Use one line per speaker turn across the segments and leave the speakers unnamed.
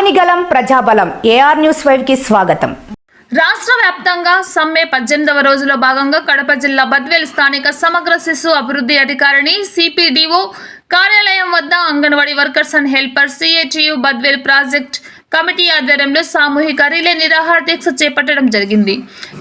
అగ్నిగలం ప్రజాబలం. AR news ఫైవ్కి స్వాగతం.
రాష్ట్ర వ్యాప్తంగా సమ్మె పద్దెనిమిదవ రోజులో భాగంగా కడప జిల్లా బద్వేల్ స్థానిక సమగ్ర శిశు అభివృద్ధి అధికారిని సిపిడిఓ కార్యాలయం వద్ద అంగన్వాడీ వర్కర్స్ అండ్ హెల్పర్ సిహెచ్యు బద్వేల్ ప్రాజెక్ట్ కమిటీ ఆధ్వర్యంలో సామూహిక రిలే నిరాహార దీక్ష చేపట్టడం జరిగింది.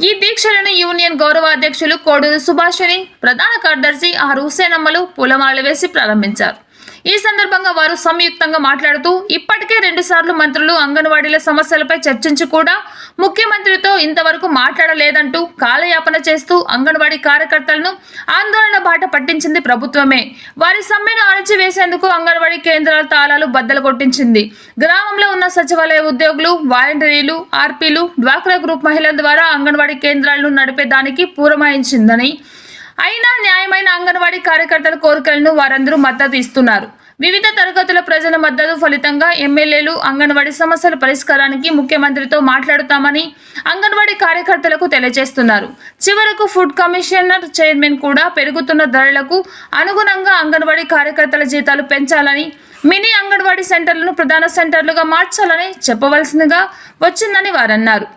ఈ దీక్షలను యూనియన్ గౌరవ అధ్యక్షులు కోడూరు సుభాషిణి ప్రధాన కార్యదర్శి ఆర్ హుసేనమ్మలు పూలమాలలు వేసి ప్రారంభించారు. ఈ సందర్భంగా వారు సంయుక్తంగా మాట్లాడుతూ ఇప్పటికే రెండుసార్లు మంత్రులు అంగన్వాడీల సమస్యలపై చర్చించి కూడా ముఖ్యమంత్రితో ఇంతవరకు మాట్లాడలేదంటూ కాలయాపన చేస్తూ అంగన్వాడీ కార్యకర్తలను ఆందోళన బాట పట్టించింది ప్రభుత్వమే. వారి సమ్మెను అణచివేసేందుకు అంగన్వాడీ కేంద్రాల తాళాలు బద్దలు కొట్టించింది. గ్రామంలో ఉన్న సచివాలయ ఉద్యోగులు వాలంటీర్లు ఆర్పీలు డ్వాక్రా గ్రూప్ మహిళల ద్వారా అంగన్వాడీ కేంద్రాలను నడిపేదానికి పూరమాయించిందని అయినా న్యాయమైన అంగన్వాడీ కార్యకర్తల కోరికలను వారందరూ మద్దతు ఇస్తున్నారు. వివిధ తరగతుల ప్రజల మద్దతు ఫలితంగా ఎమ్మెల్యేలు అంగన్వాడీ సమస్యల పరిష్కారానికి ముఖ్యమంత్రితో మాట్లాడుతామని అంగన్వాడీ కార్యకర్తలకు తెలియజేస్తున్నారు. చివరకు ఫుడ్ కమిషనర్ చైర్మన్ కూడా పెరుగుతున్న ధరలకు అనుగుణంగా అంగన్వాడీ కార్యకర్తల జీతాలు పెంచాలని మినీ అంగన్వాడీ సెంటర్లను ప్రధాన సెంటర్లుగా మార్చాలని చెప్పవలసిందిగా వచ్చిందని వారన్నారు.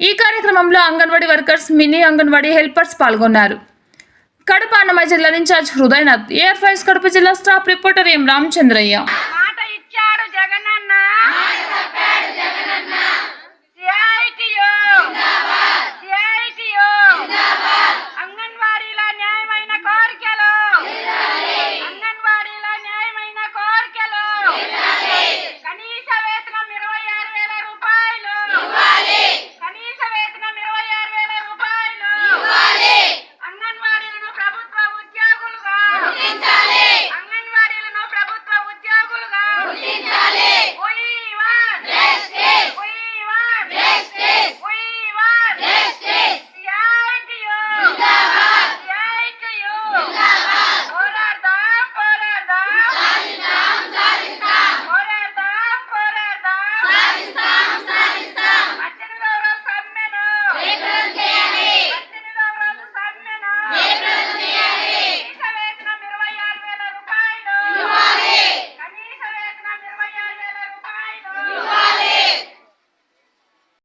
ఈ కార్యక్రమంలో anganwadi workers mini anganwadi helpers పాల్గొన్నారు. కడప అన్నమయ్య జిల్లా ఇన్ఛార్జ్ హృదయనాథ్. ఏఆర్ ఫైవ్స్ కడప జిల్లా స్టాఫ్ రిపోర్టర్ ఎం రామచంద్రయ్య.
మాట గుర్తించాలి. అంగన్వాడీలను ప్రభుత్వ ఉద్యోగులుగా గుర్తించాలి.